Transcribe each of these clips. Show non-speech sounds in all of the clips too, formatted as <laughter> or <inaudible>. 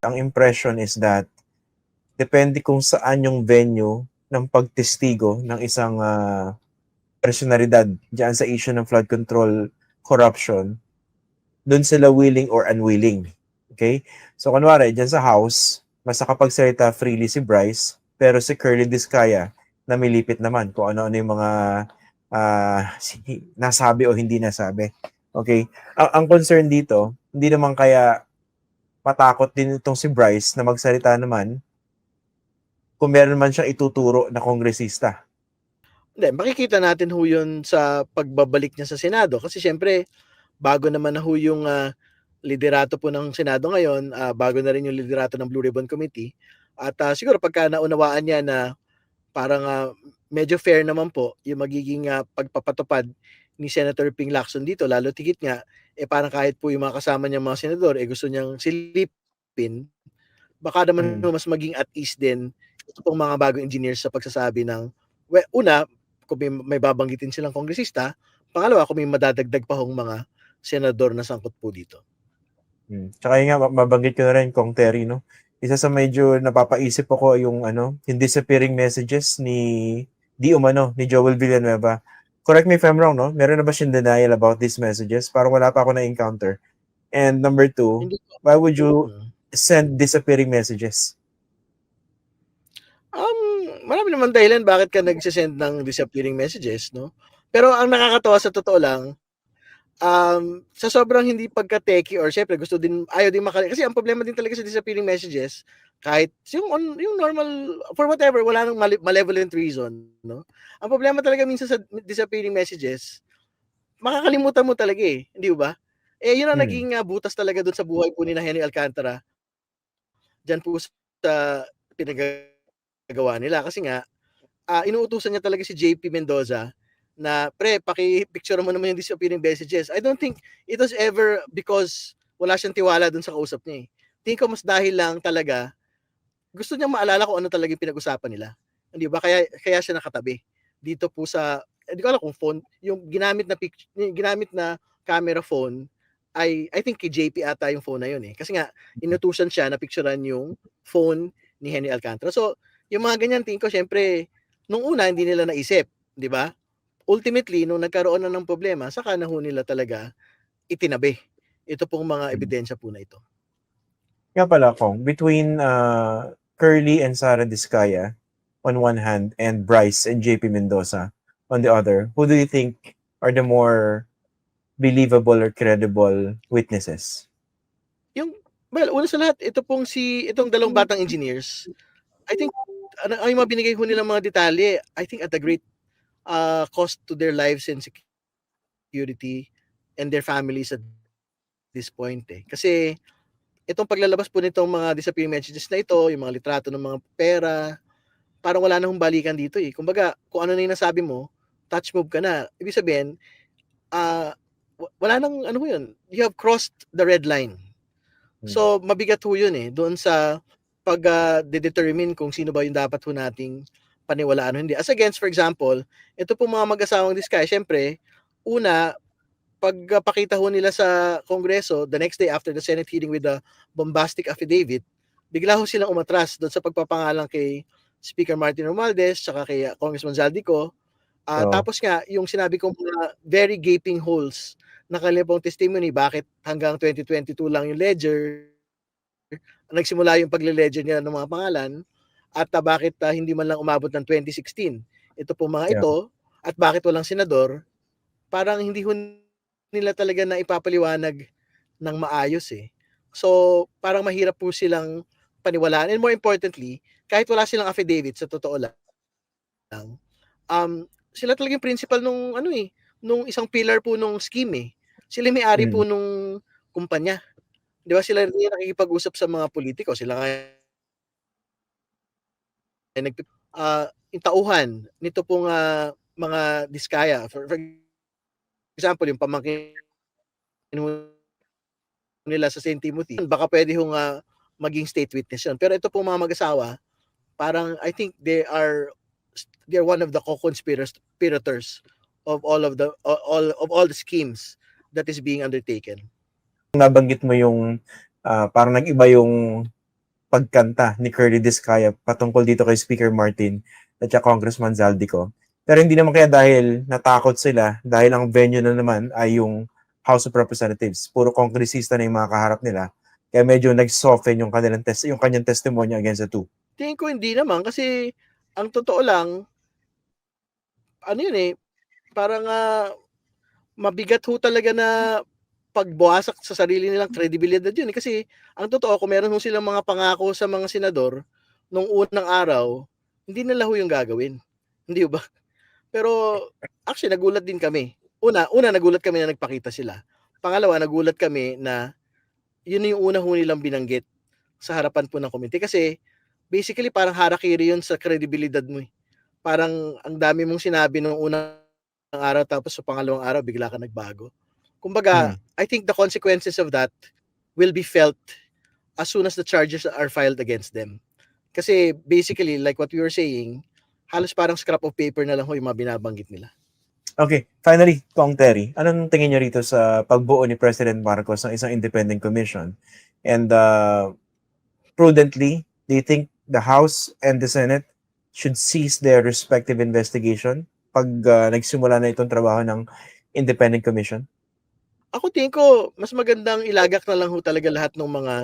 ang impression is that depende kung saan yung venue ng pagtestigo ng isang ah, personalidad diyan sa issue ng flood control corruption, doon sila willing or unwilling. Okay? So, kunwari, dyan sa house, mas nakapagsalita freely si Bryce, pero si Curly Discaya, namilipit naman kung ano-ano yung mga si- nasabi o hindi nasabi. Okay? Ang, ang concern dito, hindi naman kaya matakot din itong si Bryce na magsalita naman kung meron man siyang ituturo na kongresista. Hindi, makikita natin ho yun sa pagbabalik niya sa Senado. Kasi syempre, bago naman na ho yung ah, liderato po ng Senado ngayon, ah, bago na rin yung liderato ng Blue Ribbon Committee. At ah, siguro pagka naunawaan niya na parang ah, medyo fair naman po yung magiging ah, pagpapatupad ni Senator Ping Lacson dito, lalo tigit nga, eh parang kahit po yung mga kasama niyang mga senador, eh gusto niyang silipin, baka naman Hmm. mas maging at ease din ito pong mga bagong engineers sa pagsasabi ng, well, una, kung may, may babanggitin silang kongresista, pangalawa, kung may madadagdag pa hong mga senador na sangkot po dito. Hmm. Tsaka yun nga, ma- mabanggit ko na rin kung Terry, no? Isa sa medyo napapaisip ako yung ano, yung disappearing messages ni di umano ni Joel Villanueva. Correct me if I'm wrong, no? Meron na ba siyang denial about these messages? Parang wala pa ako na-encounter. And number two, why would you Mm. send disappearing messages? um, marami naman dahilan bakit ka nagsisend ng disappearing messages, no? Pero ang nakakatawa sa totoo lang, um, sa sobrang hindi pagka-techy or syempre gusto din, ayaw din makali, kasi ang problema din talaga sa disappearing messages, kahit yung, on, yung normal, for whatever, wala nang male- malevolent reason, no? Ang problema talaga minsan sa disappearing messages, makakalimutan mo talaga eh, hindi ba? Eh, yun ang Hmm. naging ah, butas talaga doon sa buhay po ni na Henry Alcantara. Diyan po sa pinagagawa nila. Kasi nga, ah, inuutusan niya talaga si JP Mendoza na, pre, paki-picture mo naman yung disappearing messages. I don't think it was ever because wala siyang tiwala doon sa kausap niya eh. Tingin ko mas dahil lang talaga, gusto niya maalala kung ano talaga yung pinag-usapan nila. Hindi ba? Kaya, kaya siya nakatabi. Dito po sa, hindi ko alam kung phone, yung ginamit na picture, yung ginamit na camera phone, ay, I think kay JP ata yung phone na yun eh. Kasi nga, inutusan siya na picturean yung phone ni Henry Alcantara. So, yung mga ganyan, tingin ko, syempre, nung una, hindi nila naisip, di ba? Ultimately, nung nagkaroon na ng problema, saka na ho nila talaga itinabi. Ito pong mga Hmm. ebidensya po na ito. Nga pala, Kong, between uh, Curly and Sara Discaya on one hand and Bryce and JP Mendoza on the other, who do you think are the more believable or credible witnesses? Yung, well, una sa lahat, ito pong si, itong dalawang batang engineers, I think, ano, ay mga binigay ko nilang mga detalye, I think at a great uh, cost to their lives and security and their families at this point eh. Kasi, itong paglalabas po nitong mga disappearing messages na ito, yung mga litrato ng mga pera, parang wala na hong balikan dito eh. Kumbaga, kung ano na yung nasabi mo, touch move ka na. Ibig sabihin, wa- wala nang, ano yun, you have crossed the red line. So, mabigat ho yun eh, doon sa pag ah, de-determine kung sino ba yung dapat ho nating paniwalaan o hindi. As against, for example, ito pong mga mag-asawang disguise, syempre, una, pagpakita ho nila sa Kongreso, the next day after the Senate hearing with the bombastic affidavit, bigla ho silang umatras doon sa pagpapangalan kay Speaker Martin Romualdez, tsaka kay ah, Congressman Zaldico. Ah, Oo. Tapos nga, yung sinabi kong mga very gaping holes na kanilang testimony, bakit hanggang 2022 lang yung ledger, nagsimula yung pagle-ledger nila ng mga pangalan, at ah, bakit ah, hindi man lang umabot ng 2016. Ito po mga Yeah. ito, at bakit walang senador, parang hindi ho nila talaga na ipapaliwanag ng maayos eh. So, parang mahirap po silang paniwalaan. And more importantly, kahit wala silang affidavit, sa totoo lang, um, sila talaga yung principal nung ano eh, nung isang pillar po nung scheme eh. Sila may-ari Hmm. po nung kumpanya. 'Di ba sila rin yung nakikipag-usap sa mga politiko, sila nga yung nag ah, yung tauhan nito pong ah, mga diskaya. For, for example, yung pamangkin nila sa St. Timothy, baka pwede hong ah, maging state witness yun. Pero ito pong mga mag-asawa, parang I think they are they're one of the co-conspirators conspirators of all of the all of all the schemes that is being undertaken. Nabanggit mo yung ah, parang nag-iba yung pagkanta ni Curly Discaya patungkol dito kay Speaker Martin at saka Congressman Zaldico. Pero hindi naman kaya dahil natakot sila dahil ang venue na naman ay yung House of Representatives. Puro kongresista na yung mga kaharap nila. Kaya medyo nag-soften yung kanilang test, yung kanyang testimony against the two. Tingin ko hindi naman kasi ang totoo lang ano yun eh parang ah, mabigat ho talaga na pagbuwasak sa sarili nilang kredibilidad yun eh. kasi ang totoo kung meron silang mga pangako sa mga senador nung unang araw hindi nila ho yung gagawin hindi ba <laughs> pero actually nagulat din kami una una nagulat kami na nagpakita sila pangalawa nagulat kami na yun yung una ho nilang binanggit sa harapan po ng komite kasi basically parang harakiri yun sa kredibilidad mo eh. Parang ang dami mong sinabi nung unang araw tapos sa pangalawang araw bigla ka nagbago. Kumbaga, I think the consequences of that will be felt as soon as the charges are filed against them. Kasi basically, like what we were saying, halos parang scrap of paper na lang ho yung mga binabanggit nila. Okay, finally, Kong Terry, anong tingin niyo rito sa pagbuo ni President Marcos ng isang independent commission? And uh, prudently, do you think the House and the Senate should cease their respective investigation pag uh, nagsimula na itong trabaho ng independent commission? Ako tingin ko, mas magandang ilagak na lang ho talaga lahat ng mga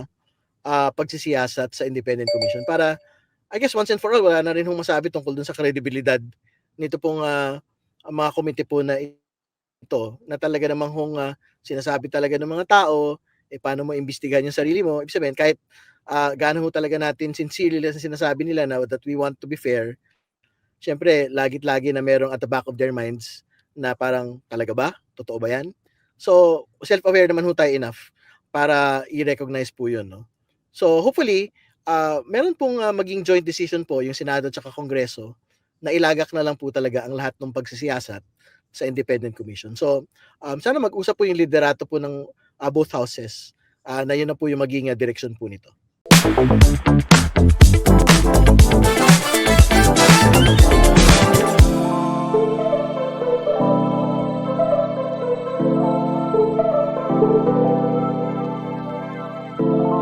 ah, pagsisiyasat sa independent commission para I guess once and for all wala na rin hong masabi tungkol dun sa kredibilidad nito pong ang mga komite po na ito na talaga namang hong ah, sinasabi talaga ng mga tao eh paano mo imbestigahan yung sarili mo? Ibig sabihin kahit ah, gaano ho talaga natin sincerely sa sinasabi nila na that we want to be fair syempre lagit-lagi na merong at the back of their minds na parang talaga ba? Totoo ba yan so self-aware naman ho tayo enough para i-recognize po yun no so hopefully ah, meron pong ah, maging joint decision po yung Senado at Kongreso na ilagak na lang po talaga ang lahat ng pagsisiyasat sa independent commission. So, um, sana mag-usap po yung liderato po ng ah, both houses ah, na yun na po yung maging ah, direction po nito.